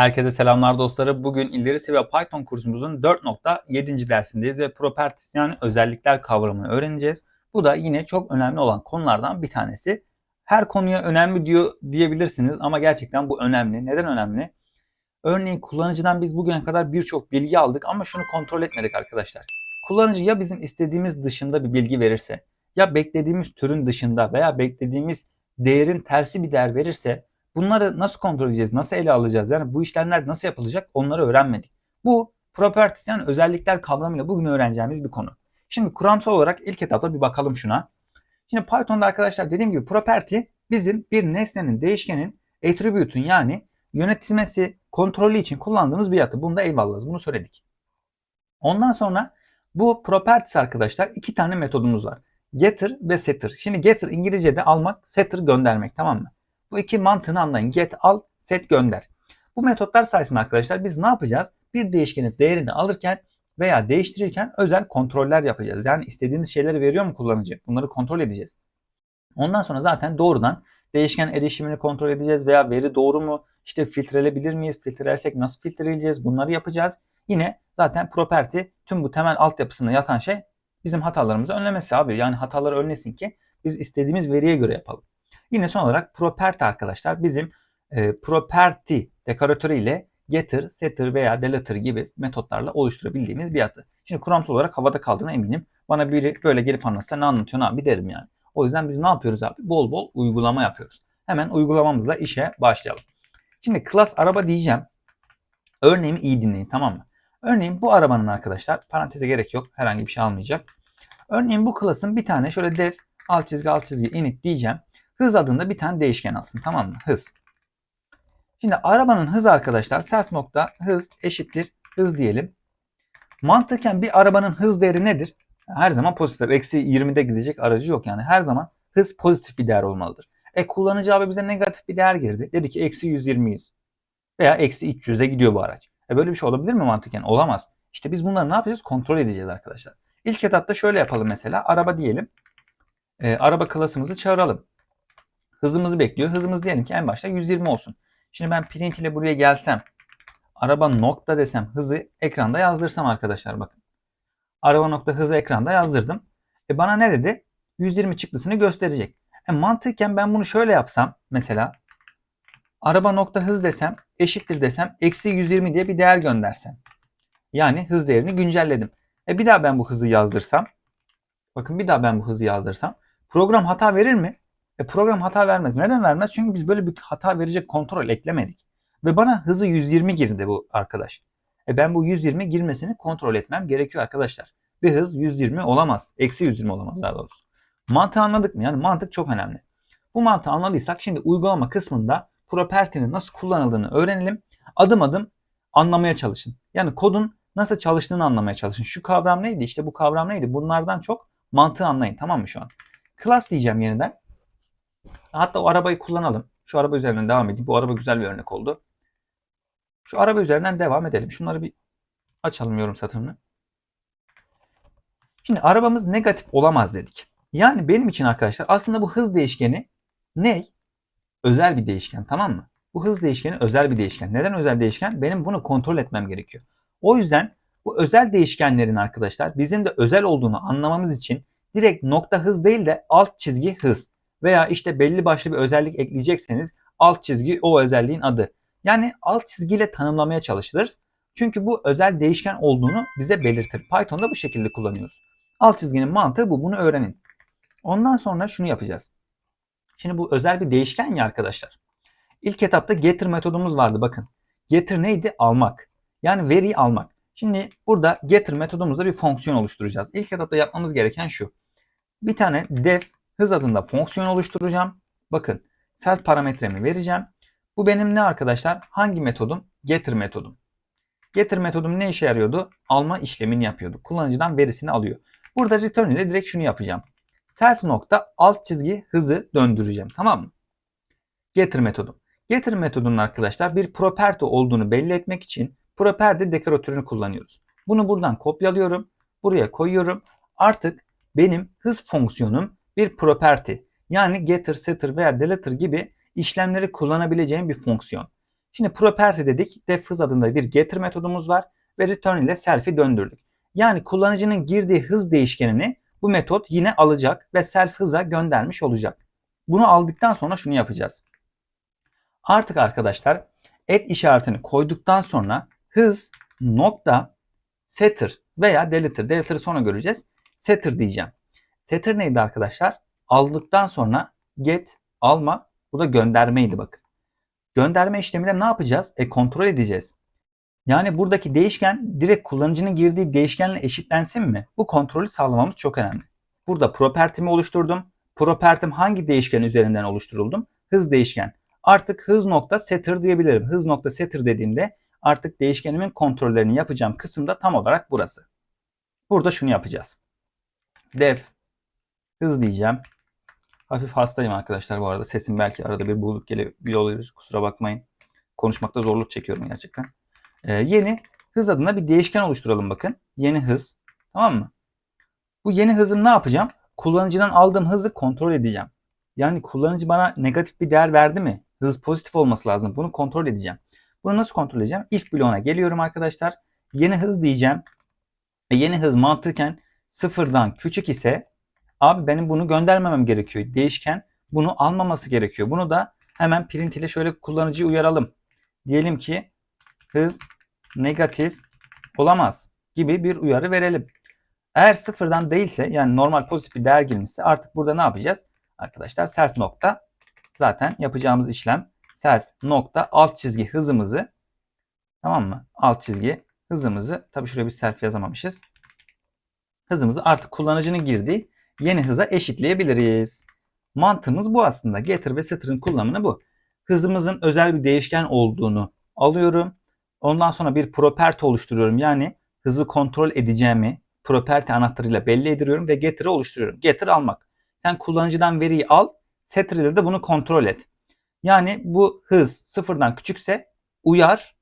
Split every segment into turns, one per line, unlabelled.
Herkese selamlar dostları. Bugün ileri seviye Python kursumuzun 4.7. dersindeyiz ve properties yani özellikler kavramını öğreneceğiz. Bu da yine çok önemli olan konulardan bir tanesi. Her konuya önemli diyor diyebilirsiniz ama gerçekten bu önemli. Neden önemli? Örneğin kullanıcıdan biz bugüne kadar birçok bilgi aldık ama şunu kontrol etmedik arkadaşlar. Kullanıcı ya bizim istediğimiz dışında bir bilgi verirse ya beklediğimiz türün dışında veya beklediğimiz değerin tersi bir değer verirse Bunları nasıl kontrol edeceğiz? Nasıl ele alacağız? Yani bu işlemler nasıl yapılacak? Onları öğrenmedik. Bu properties yani özellikler kavramıyla bugün öğreneceğimiz bir konu. Şimdi kuramsal olarak ilk etapta bir bakalım şuna. Şimdi Python'da arkadaşlar dediğim gibi property bizim bir nesnenin, değişkenin, attribute'un yani yönetilmesi, kontrolü için kullandığımız bir yatı. Bunu da eyvallahız. Bunu söyledik. Ondan sonra bu properties arkadaşlar iki tane metodumuz var. Getter ve setter. Şimdi getter İngilizce'de almak, setter göndermek tamam mı? Bu iki mantığını anlayın. Get al, set gönder. Bu metotlar sayesinde arkadaşlar biz ne yapacağız? Bir değişkenin değerini alırken veya değiştirirken özel kontroller yapacağız. Yani istediğimiz şeyleri veriyor mu kullanıcı? Bunları kontrol edeceğiz. Ondan sonra zaten doğrudan değişken erişimini kontrol edeceğiz veya veri doğru mu? İşte filtrelebilir miyiz? Filtrelersek nasıl filtreleyeceğiz? Bunları yapacağız. Yine zaten property tüm bu temel altyapısında yatan şey bizim hatalarımızı önlemesi abi. Yani hataları önlesin ki biz istediğimiz veriye göre yapalım. Yine son olarak property arkadaşlar bizim e, property dekoratörü ile getter, setter veya deleter gibi metotlarla oluşturabildiğimiz bir adı. Şimdi kuramsal olarak havada kaldığına eminim. Bana biri böyle gelip anlatsa ne anlatıyorsun abi derim yani. O yüzden biz ne yapıyoruz abi? Bol bol uygulama yapıyoruz. Hemen uygulamamızla işe başlayalım. Şimdi class araba diyeceğim. Örneğimi iyi dinleyin tamam mı? Örneğin bu arabanın arkadaşlar paranteze gerek yok. Herhangi bir şey almayacak. Örneğin bu class'ın bir tane şöyle def alt çizgi alt çizgi init diyeceğim. Hız adında bir tane değişken alsın tamam mı? Hız. Şimdi arabanın hızı arkadaşlar self nokta hız eşittir hız diyelim. Mantıken bir arabanın hız değeri nedir? Her zaman pozitif. Eksi 20'de gidecek aracı yok yani. Her zaman hız pozitif bir değer olmalıdır. E kullanıcı abi bize negatif bir değer girdi. Dedi ki eksi 120 100 veya eksi 300'e gidiyor bu araç. E böyle bir şey olabilir mi mantıken? Olamaz. İşte biz bunları ne yapacağız? Kontrol edeceğiz arkadaşlar. İlk etapta şöyle yapalım mesela. Araba diyelim. E, araba klasımızı çağıralım. Hızımızı bekliyor. Hızımız diyelim ki en başta 120 olsun. Şimdi ben print ile buraya gelsem araba nokta desem hızı ekranda yazdırsam arkadaşlar bakın. Araba nokta hızı ekranda yazdırdım. E bana ne dedi? 120 çıktısını gösterecek. E mantıken ben bunu şöyle yapsam mesela araba nokta hız desem eşittir desem eksi 120 diye bir değer göndersem. Yani hız değerini güncelledim. E bir daha ben bu hızı yazdırsam. Bakın bir daha ben bu hızı yazdırsam. Program hata verir mi? E, program hata vermez. Neden vermez? Çünkü biz böyle bir hata verecek kontrol eklemedik. Ve bana hızı 120 girdi bu arkadaş. E ben bu 120 girmesini kontrol etmem gerekiyor arkadaşlar. Bir hız 120 olamaz. Eksi 120 olamaz daha doğrusu. Mantığı anladık mı? Yani mantık çok önemli. Bu mantığı anladıysak şimdi uygulama kısmında property'nin nasıl kullanıldığını öğrenelim. Adım adım anlamaya çalışın. Yani kodun nasıl çalıştığını anlamaya çalışın. Şu kavram neydi? İşte bu kavram neydi? Bunlardan çok mantığı anlayın. Tamam mı şu an? Class diyeceğim yeniden. Hatta o arabayı kullanalım. Şu araba üzerinden devam edeyim. Bu araba güzel bir örnek oldu. Şu araba üzerinden devam edelim. Şunları bir açalım yorum satırını. Şimdi arabamız negatif olamaz dedik. Yani benim için arkadaşlar aslında bu hız değişkeni ne? Özel bir değişken tamam mı? Bu hız değişkeni özel bir değişken. Neden özel değişken? Benim bunu kontrol etmem gerekiyor. O yüzden bu özel değişkenlerin arkadaşlar bizim de özel olduğunu anlamamız için direkt nokta hız değil de alt çizgi hız veya işte belli başlı bir özellik ekleyecekseniz alt çizgi o özelliğin adı. Yani alt çizgiyle tanımlamaya çalışılır. Çünkü bu özel değişken olduğunu bize belirtir. Python'da bu şekilde kullanıyoruz. Alt çizginin mantığı bu. Bunu öğrenin. Ondan sonra şunu yapacağız. Şimdi bu özel bir değişken ya arkadaşlar. İlk etapta getter metodumuz vardı bakın. Getter neydi? Almak. Yani veriyi almak. Şimdi burada getter metodumuzda bir fonksiyon oluşturacağız. İlk etapta yapmamız gereken şu. Bir tane def hız adında fonksiyon oluşturacağım. Bakın self parametremi vereceğim. Bu benim ne arkadaşlar? Hangi metodum? Getter metodum. Getter metodum ne işe yarıyordu? Alma işlemini yapıyordu. Kullanıcıdan verisini alıyor. Burada return ile direkt şunu yapacağım. Self nokta alt çizgi hızı döndüreceğim. Tamam mı? Getter metodum. Getter metodunun arkadaşlar bir property olduğunu belli etmek için property dekoratörünü kullanıyoruz. Bunu buradan kopyalıyorum. Buraya koyuyorum. Artık benim hız fonksiyonum bir property yani getter, setter veya deleter gibi işlemleri kullanabileceğim bir fonksiyon. Şimdi property dedik. Def hız adında bir getir metodumuz var ve return ile self'i döndürdük. Yani kullanıcının girdiği hız değişkenini bu metot yine alacak ve self hıza göndermiş olacak. Bunu aldıktan sonra şunu yapacağız. Artık arkadaşlar et işaretini koyduktan sonra hız nokta setter veya deleter. Deleter'ı sonra göreceğiz. Setter diyeceğim. Setter neydi arkadaşlar? Aldıktan sonra get alma bu da göndermeydi bakın. Gönderme işleminde ne yapacağız? E kontrol edeceğiz. Yani buradaki değişken direkt kullanıcının girdiği değişkenle eşitlensin mi? Bu kontrolü sağlamamız çok önemli. Burada property'mi oluşturdum. Property'm hangi değişken üzerinden oluşturuldum? Hız değişken. Artık hız nokta setter diyebilirim. Hız nokta setter dediğimde artık değişkenimin kontrollerini yapacağım kısım da tam olarak burası. Burada şunu yapacağız. Def hız diyeceğim. Hafif hastayım arkadaşlar bu arada. Sesim belki arada bir bozuk gelebiliyor olabilir. Kusura bakmayın. Konuşmakta zorluk çekiyorum gerçekten. Ee, yeni hız adına bir değişken oluşturalım bakın. Yeni hız. Tamam mı? Bu yeni hızım ne yapacağım? Kullanıcıdan aldığım hızı kontrol edeceğim. Yani kullanıcı bana negatif bir değer verdi mi? Hız pozitif olması lazım. Bunu kontrol edeceğim. Bunu nasıl kontrol edeceğim? If bloğuna geliyorum arkadaşlar. Yeni hız diyeceğim. E yeni hız mantıken sıfırdan küçük ise abi benim bunu göndermemem gerekiyor. Değişken bunu almaması gerekiyor. Bunu da hemen print ile şöyle kullanıcıyı uyaralım. Diyelim ki hız negatif olamaz gibi bir uyarı verelim. Eğer sıfırdan değilse yani normal pozitif bir değer girmişse artık burada ne yapacağız? Arkadaşlar self nokta zaten yapacağımız işlem self nokta alt çizgi hızımızı tamam mı? Alt çizgi hızımızı tabi şuraya bir self yazamamışız. Hızımızı artık kullanıcının girdiği yeni hıza eşitleyebiliriz. Mantığımız bu aslında. Getir ve setter'ın kullanımı bu. Hızımızın özel bir değişken olduğunu alıyorum. Ondan sonra bir property oluşturuyorum. Yani hızı kontrol edeceğimi property anahtarıyla belli ediyorum ve getter'ı oluşturuyorum. Getter almak. Sen kullanıcıdan veriyi al, setter ile de bunu kontrol et. Yani bu hız sıfırdan küçükse uyar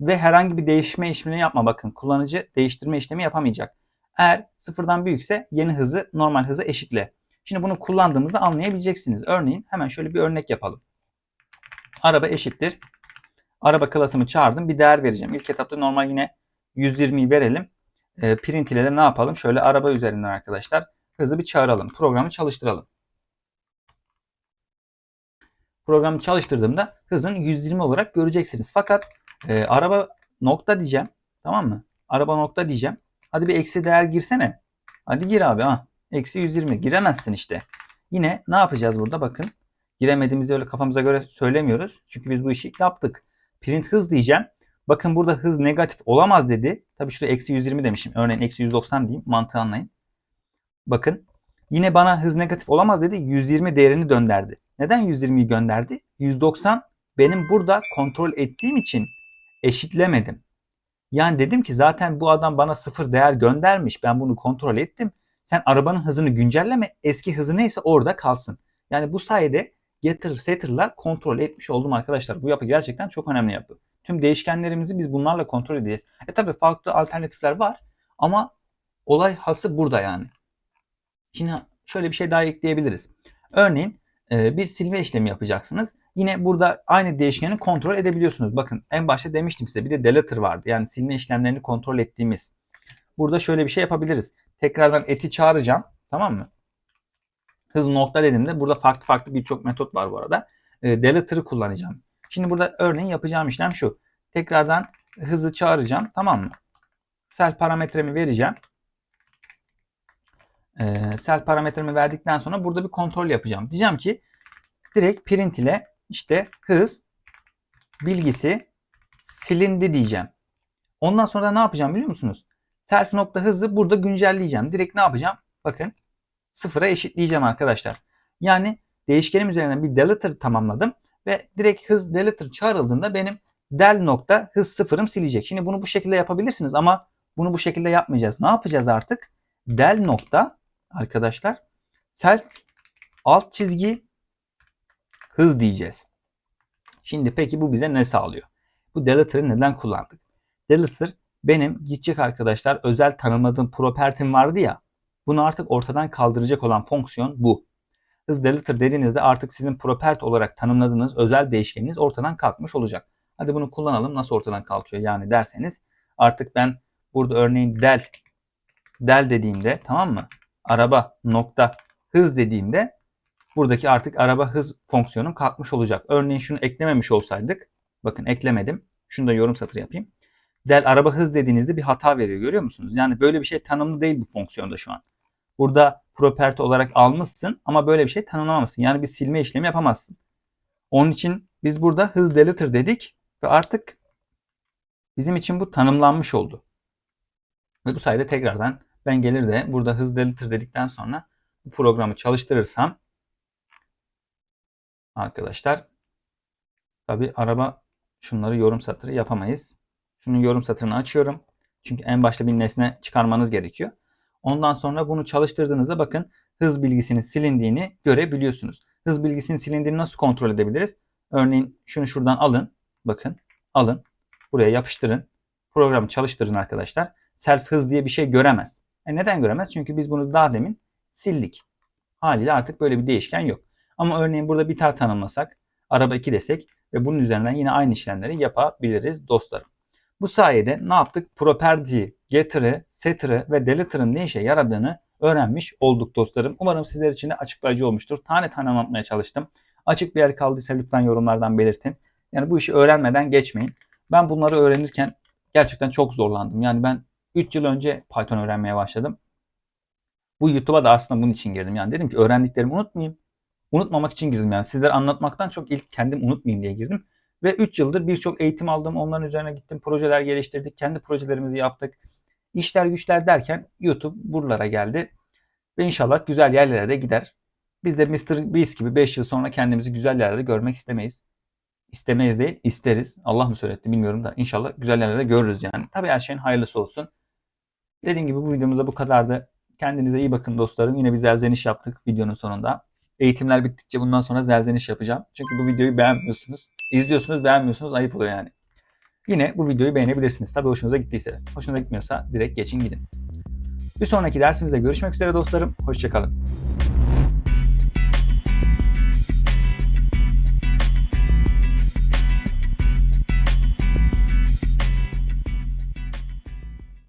ve herhangi bir değişme işlemini yapma. Bakın kullanıcı değiştirme işlemi yapamayacak. Eğer sıfırdan büyükse yeni hızı normal hıza eşitle. Şimdi bunu kullandığımızda anlayabileceksiniz. Örneğin hemen şöyle bir örnek yapalım. Araba eşittir. Araba klasımı çağırdım. Bir değer vereceğim. İlk etapta normal yine 120'yi verelim. E, print ile de ne yapalım? Şöyle araba üzerinden arkadaşlar hızı bir çağıralım. Programı çalıştıralım. Programı çalıştırdığımda hızın 120 olarak göreceksiniz. Fakat e, araba nokta diyeceğim. Tamam mı? Araba nokta diyeceğim. Hadi bir eksi değer girsene. Hadi gir abi ha. Eksi 120. Giremezsin işte. Yine ne yapacağız burada? Bakın. Giremediğimizi öyle kafamıza göre söylemiyoruz. Çünkü biz bu işi yaptık. Print hız diyeceğim. Bakın burada hız negatif olamaz dedi. Tabi şurada eksi 120 demişim. Örneğin eksi 190 diyeyim. Mantığı anlayın. Bakın. Yine bana hız negatif olamaz dedi. 120 değerini gönderdi. Neden 120'yi gönderdi? 190 benim burada kontrol ettiğim için eşitlemedim. Yani dedim ki zaten bu adam bana sıfır değer göndermiş. Ben bunu kontrol ettim. Sen arabanın hızını güncelleme. Eski hızı neyse orada kalsın. Yani bu sayede getir setter'la kontrol etmiş oldum arkadaşlar. Bu yapı gerçekten çok önemli yapı. Tüm değişkenlerimizi biz bunlarla kontrol edeceğiz. E tabi farklı alternatifler var ama olay hası burada yani. Şimdi şöyle bir şey daha ekleyebiliriz. Örneğin bir silme işlemi yapacaksınız. Yine burada aynı değişkeni kontrol edebiliyorsunuz. Bakın en başta demiştim size bir de deleter vardı. Yani silme işlemlerini kontrol ettiğimiz. Burada şöyle bir şey yapabiliriz. Tekrardan eti çağıracağım. Tamam mı? Hız nokta dediğimde burada farklı farklı birçok metot var bu arada. E, deleter'ı kullanacağım. Şimdi burada örneğin yapacağım işlem şu. Tekrardan hızı çağıracağım. Tamam mı? Sel parametremi vereceğim. Ee, sel parametremi verdikten sonra burada bir kontrol yapacağım. Diyeceğim ki direkt print ile işte hız bilgisi silindi diyeceğim. Ondan sonra ne yapacağım biliyor musunuz? Self nokta hızı burada güncelleyeceğim. Direkt ne yapacağım? Bakın sıfıra eşitleyeceğim arkadaşlar. Yani değişkenim üzerinden bir deleter tamamladım ve direkt hız deleter çağrıldığında benim del nokta hız sıfırım silecek. Şimdi bunu bu şekilde yapabilirsiniz ama bunu bu şekilde yapmayacağız. Ne yapacağız artık? Del nokta arkadaşlar self alt çizgi hız diyeceğiz. Şimdi peki bu bize ne sağlıyor? Bu deleter'ı neden kullandık? Deleter benim gidecek arkadaşlar özel tanımladığım propertim vardı ya. Bunu artık ortadan kaldıracak olan fonksiyon bu. Hız deleter dediğinizde artık sizin property olarak tanımladığınız özel değişkeniniz ortadan kalkmış olacak. Hadi bunu kullanalım nasıl ortadan kalkıyor yani derseniz artık ben burada örneğin del del dediğimde tamam mı? Araba nokta hız dediğimde buradaki artık araba hız fonksiyonum kalkmış olacak. Örneğin şunu eklememiş olsaydık bakın eklemedim. Şunu da yorum satırı yapayım. Del araba hız dediğinizde bir hata veriyor görüyor musunuz? Yani böyle bir şey tanımlı değil bu fonksiyonda şu an. Burada property olarak almışsın ama böyle bir şey tanımlamamışsın. Yani bir silme işlemi yapamazsın. Onun için biz burada hız deleter dedik ve artık bizim için bu tanımlanmış oldu. Ve bu sayede tekrardan ben gelir de burada hız deleter dedikten sonra bu programı çalıştırırsam arkadaşlar tabi araba şunları yorum satırı yapamayız. Şunun yorum satırını açıyorum. Çünkü en başta bir nesne çıkarmanız gerekiyor. Ondan sonra bunu çalıştırdığınızda bakın hız bilgisinin silindiğini görebiliyorsunuz. Hız bilgisinin silindiğini nasıl kontrol edebiliriz? Örneğin şunu şuradan alın. Bakın alın. Buraya yapıştırın. Programı çalıştırın arkadaşlar. Self hız diye bir şey göremez. E neden göremez? Çünkü biz bunu daha demin sildik. Haliyle artık böyle bir değişken yok. Ama örneğin burada bir tane tanımlasak, araba 2 desek ve bunun üzerinden yine aynı işlemleri yapabiliriz dostlarım. Bu sayede ne yaptık? Property, getter'ı, setter'ı ve deleter'ın ne işe yaradığını öğrenmiş olduk dostlarım. Umarım sizler için de açıklayıcı olmuştur. Tane tane anlatmaya çalıştım. Açık bir yer kaldıysa lütfen yorumlardan belirtin. Yani bu işi öğrenmeden geçmeyin. Ben bunları öğrenirken gerçekten çok zorlandım. Yani ben 3 yıl önce Python öğrenmeye başladım. Bu YouTube'a da aslında bunun için girdim. Yani dedim ki öğrendiklerimi unutmayayım. Unutmamak için girdim yani. Sizlere anlatmaktan çok ilk kendim unutmayayım diye girdim. Ve 3 yıldır birçok eğitim aldım. Onların üzerine gittim. Projeler geliştirdik. Kendi projelerimizi yaptık. İşler güçler derken YouTube buralara geldi. Ve inşallah güzel yerlere de gider. Biz de Mr. Beast gibi 5 yıl sonra kendimizi güzel yerlerde görmek istemeyiz. İstemeyiz değil, isteriz. Allah mı söyletti bilmiyorum da inşallah güzel yerlerde görürüz yani. Tabii her şeyin hayırlısı olsun. Dediğim gibi bu videomuzda bu kadardı. Kendinize iyi bakın dostlarım. Yine bir zerzeniş yaptık videonun sonunda. Eğitimler bittikçe bundan sonra zerzeniş yapacağım. Çünkü bu videoyu beğenmiyorsunuz. İzliyorsunuz beğenmiyorsunuz ayıp oluyor yani. Yine bu videoyu beğenebilirsiniz. Tabii hoşunuza gittiyse. Hoşunuza gitmiyorsa direkt geçin gidin. Bir sonraki dersimizde görüşmek üzere dostlarım. Hoşçakalın.